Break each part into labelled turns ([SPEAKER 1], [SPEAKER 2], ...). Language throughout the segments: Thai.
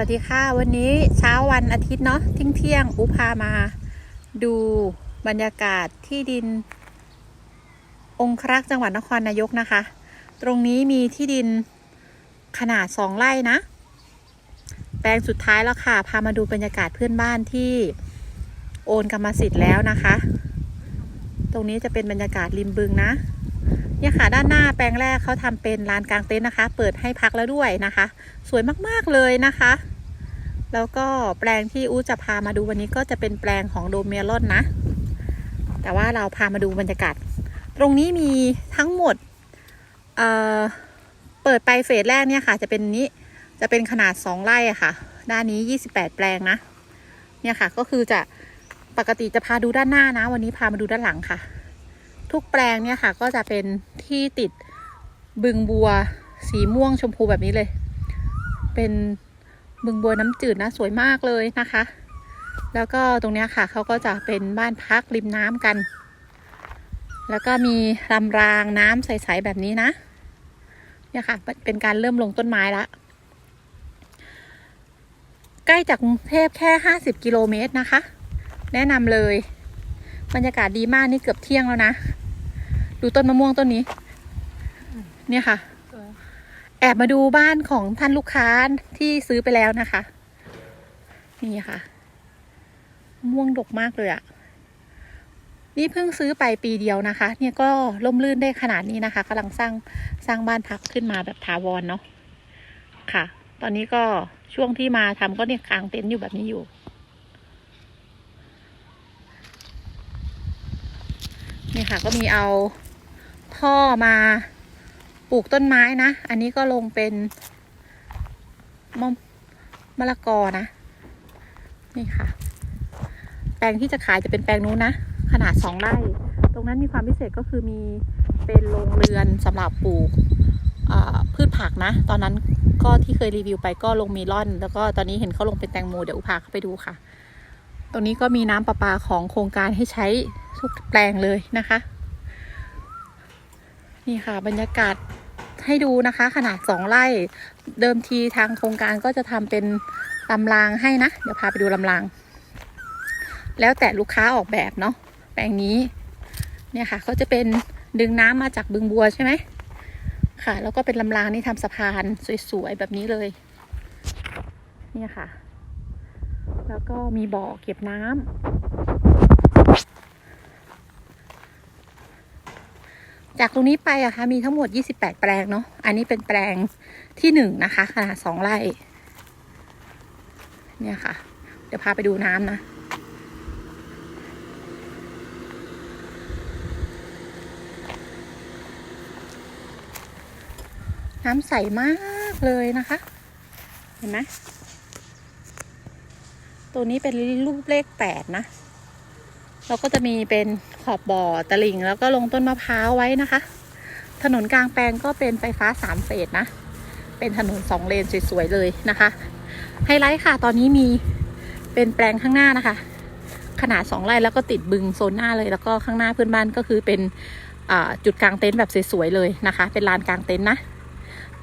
[SPEAKER 1] วัสดีค่ะ วันนี้เช้าวันอาทิตย์เนาะทิ้งเที่ยงอุพามา ดูบรรยากาศที่ดิน องครักษ์จังหวัดนครนายกนะคะ ตรงนี้มีที่ดินขนาดสองไร่นะ แปลงสุดท้ายแล้วค่ะ พามาดูบรรยากาศเพื่อนบ้านที่โอนกรรมสิทธิ์แล้วนะคะ ตรงนี้จะเป็นบรรยากาศริมบึงนะ เนี่ยค่ะด้านหน้าแปลงแรกเขาทำเป็นลานกลางเต็นท์นะคะ เปิดให้พักแล้วด้วยนะคะ สวยมากๆเลยนะคะ แล้วก็แปลงที่อู้จะพามาดูวันนี้ก็จะเป็นแปลงของโดเมลอนนะ แต่ว่าเราพามาดูบรรยากาศ ตรงนี้มีทั้งหมดเอ่อเปิดไปเฟสแรกเนี่ยค่ะ จะเป็นนี้จะเป็นขนาดสองไร่ค่ะ ด้านนี้ยี่สิบแปดแปลงนะ เนี่ยค่ะก็คือจะปกติจะพาดูด้านหน้านะ วันนี้พามาดูด้านหลังค่ะ ทุกแปลงเนี่ยค่ะ ก็จะเป็นที่ติดบึงบัวสีม่วงชมพูแบบนี้เลย เป็นบึงบัวน้ำจืดนะสวยมากเลยนะคะ แล้วก็ตรงนี้ค่ะเขาก็จะเป็นบ้านพักริมน้ำกัน แล้วก็มีลำรางน้ำใสๆแบบนี้นะ เนี่ยค่ะ เป็นการเริ่มลงต้นไม้ละใกล้จากกรุงเทพแค่ห้าสิบกิโลเมตรนะคะ แนะนำเลย บรรยากาศดีมากนี่เกือบเที่ยงแล้วนะ ดูต้นมะม่วงต้นนี้ เนี่ยค่ะ แอบมาดูบ้านของท่านลูกค้าที่ซื้อไปแล้วนะคะ นี่ค่ะ ม่วงดกมากเลยอะนี่เพิ่งซื้อไปปีเดียวนะคะ เนี่ยก็ล่มลื่นได้ขนาดนี้นะคะกำลังสร้างสร้างบ้านพักขึ้นมาแบบถาวรเนาะค่ะ ตอนนี้ก็ช่วงที่มาทำก็เนี่ยกางเต็นท์อยู่แบบนี้อยู่ นี่ค่ะก็มีเอาท่อมาปลูกต้นไม้นะ อันนี้ก็ลงเป็นมะมะละกอนะ นี่ค่ะ แปลงที่จะขายจะเป็นแปลงนู้นนะ ขนาดสองไร่ ตรงนั้นมีความพิเศษก็คือมีเป็นโรงเรือนสำหรับปลูกพืชผักนะ ตอนนั้นก็ที่เคยรีวิวไปก็ลงมีลอน แล้วก็ตอนนี้เห็นเขาลงเป็นแตงโมเดี๋ยวอุพาเข้าไปดูค่ะ ตรงนี้ก็มีน้ำประปาของโครงการให้ใช้ทุกแปลงเลยนะคะ นี่ค่ะบรรยากาศให้ดูนะคะ ขนาดสองไร่เดิมทีทางโครงการก็จะทำเป็นลำรางให้นะ เดี๋ยวพาไปดูลำราง แล้วแต่ลูกค้าออกแบบเนาะแปลงนี้ เนี่ยค่ะเขาจะเป็นดึงน้ำมาจากบึงบัวใช่ไหมค่ะ แล้วก็เป็นลำรางนี่ทำสะพานสวยๆแบบนี้เลย เนี่ยค่ะ แล้วก็มีบ่อเก็บน้ำ จากตรงนี้ไปอะคะมีทั้งหมด 28 แปลงเนาะ อันนี้เป็นแปลงที่หนึ่งนะคะ ขนาดสองไร่ เนี่ยค่ะ เดี๋ยวพาไปดูน้ำนะน้ำใสมากเลยนะคะ เห็นไหม ตัวนี้เป็นรูปเลขแปดนะแล้วก็จะมีเป็นขอบบ่อตะลิ่ง แล้วก็ลงต้นมะพร้าวไว้นะคะ ถนนกลางแปลงก็เป็นไฟฟ้าสามเฟสนะ เป็นถนนสองเลนสวยๆเลยนะคะ ไฮไลท์ค่ะ ตอนนี้มีเป็นแปลงข้างหน้านะคะ ขนาดสองไร่แล้วก็ติดบึงโซนหน้าเลย แล้วก็ข้างหน้าเพื่อนบ้านก็คือเป็นจุดกลางเต็นท์แบบสวยๆเลยนะคะ เป็นลานกลางเต็นท์นะ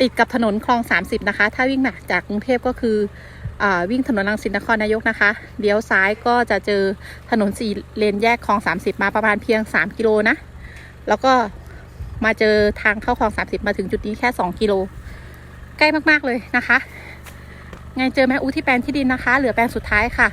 [SPEAKER 1] ติดกับถนนคลอง 30 นะคะ ถ้าวิ่งมาจากกรุงเทพก็คือ วิ่งถนนลังสิตนครนายกนะคะเลี้ยวซ้ายก็จะเจอถนนสี่เลนแยกคลอง 30 มาประมาณเพียง 3 กิโลนะ แล้วก็มาเจอทางเข้าคลอง 30 มาถึงจุดนี้แค่ 2 กิโล ใกล้มากๆเลยนะคะไงเจอแม่อูที่แปลงที่ดินนะคะ เหลือแปลงสุดท้ายค่ะ